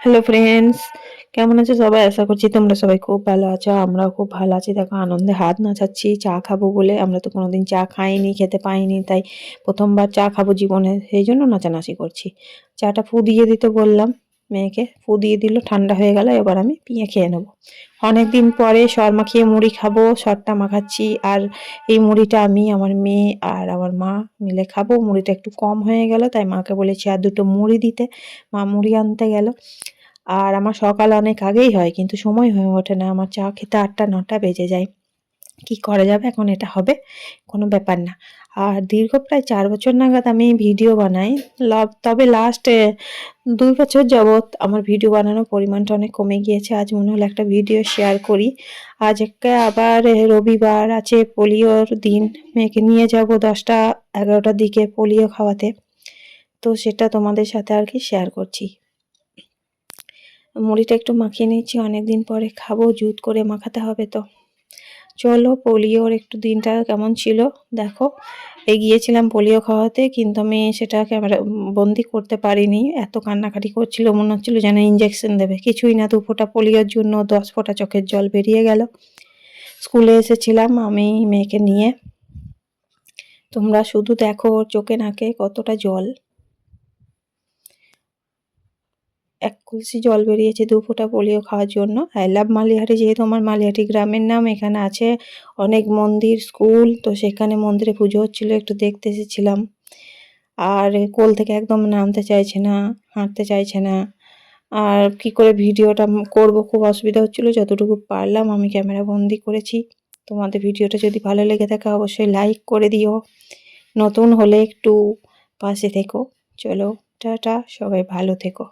Hello friends কেমন আছে সবাই? আশা করছি তোমরা সবাই খুব ভালো আছো, আমরাও খুব ভালো আছি। দেখো, আনন্দে হাত নাচাচ্ছি, চা খাব বলে। আমরা তো কোনোদিন চা খাইনি, খেতে পাইনি, তাই প্রথমবার চা খাব জীবনে, সেই জন্য নাচানাচি করছি। চাটা ফু দিয়ে দিতে বললাম। মেয়েকে ফু দিয়ে দিল, ঠান্ডা হয়ে গেল, এবার আমি পিঁয়ে খেয়ে নেব। অনেক দিন পরে সর মাখিয়ে মুড়ি খাব সরটা মাখাচ্ছি, আর এই মুড়িটা আমি, আমার মেয়ে আর আমার মা মিলে খাব। মুড়িটা একটু কম হয়ে গেল, তাই মাকে বলেছি আর দুটো মুড়ি দিতে। মা মুড়ি আনতে গেল। আর আমার সকাল অনেক আগেই হয়, কিন্তু সময় হয়ে ওঠে না। আমার চা খেতে আটটা, নটা বেজে যায়। কি করা যাবে, এখন এটা হবে, কোনো ব্যাপার না। আর দীর্ঘ প্রায় চার বছর নাগাদ আমি ভিডিও বানাই। তবে লাস্ট দুই বছর যাবৎ আমার ভিডিও বানানোর পরিমাণটা অনেক কমে গিয়েছে। আজ মনে হলো একটা ভিডিও শেয়ার করি। আজ আবার রবিবার আছে, পোলিওর দিন। মেয়েকে নিয়ে যাব দশটা এগারোটার দিকে পোলিও খাওয়াতে। তো সেটা তোমাদের সাথে আর কি শেয়ার করছি। মুড়িটা একটু মাখিয়ে নিচ্ছি, অনেকদিন পরে খাব, জুত করে মাখাতে হবে তো। চলো পোলিওর একটু দিনটা কেমন ছিল? দেখো, এগিয়েছিলাম পোলিও খাওয়াতে, কিন্তু আমি সেটা ক্যামেরা, বন্দি করতে পারিনি। এত কান্নাকাটি করছিল, মনে হচ্ছিল যেন ইঞ্জেকশন দেবে। কিছুই না, দু ফোঁটা পোলিওর জন্য দশ ফোঁটা চোখের জল বেরিয়ে গেল। স্কুলে এসেছিলাম আমি মেয়েকে নিয়ে। তোমরা শুধু দেখো ওর চোখে নাকে কতটা জল। এক কলসি জল বেরিয়েছে দু ফোঁটা পোলিও খাওয়ার জন্য। আই লাভ মালিহাটি যেহেতু আমার মালিহাটি গ্রামের নাম, এখানে আছে অনেক মন্দির, স্কুল, তো সেখানে মন্দিরে পুজো হচ্ছিল, একটু দেখতে এসেছিলাম। আর কোল থেকে একদম নামতে চাইছে না, হাঁটতে চাইছে না। আর কি করে ভিডিওটা করব, খুব অসুবিধা হচ্ছিল, যতটুকু পারলাম আমি ক্যামেরা বন্দি করেছি। তোমাদের ভিডিওটা যদি ভালো লেগে থাকে, অবশ্যই লাইক করে দিও। নতুন হলে একটু পাশে থেকো। চলো, টাটা, সবাই ভালো থেকো।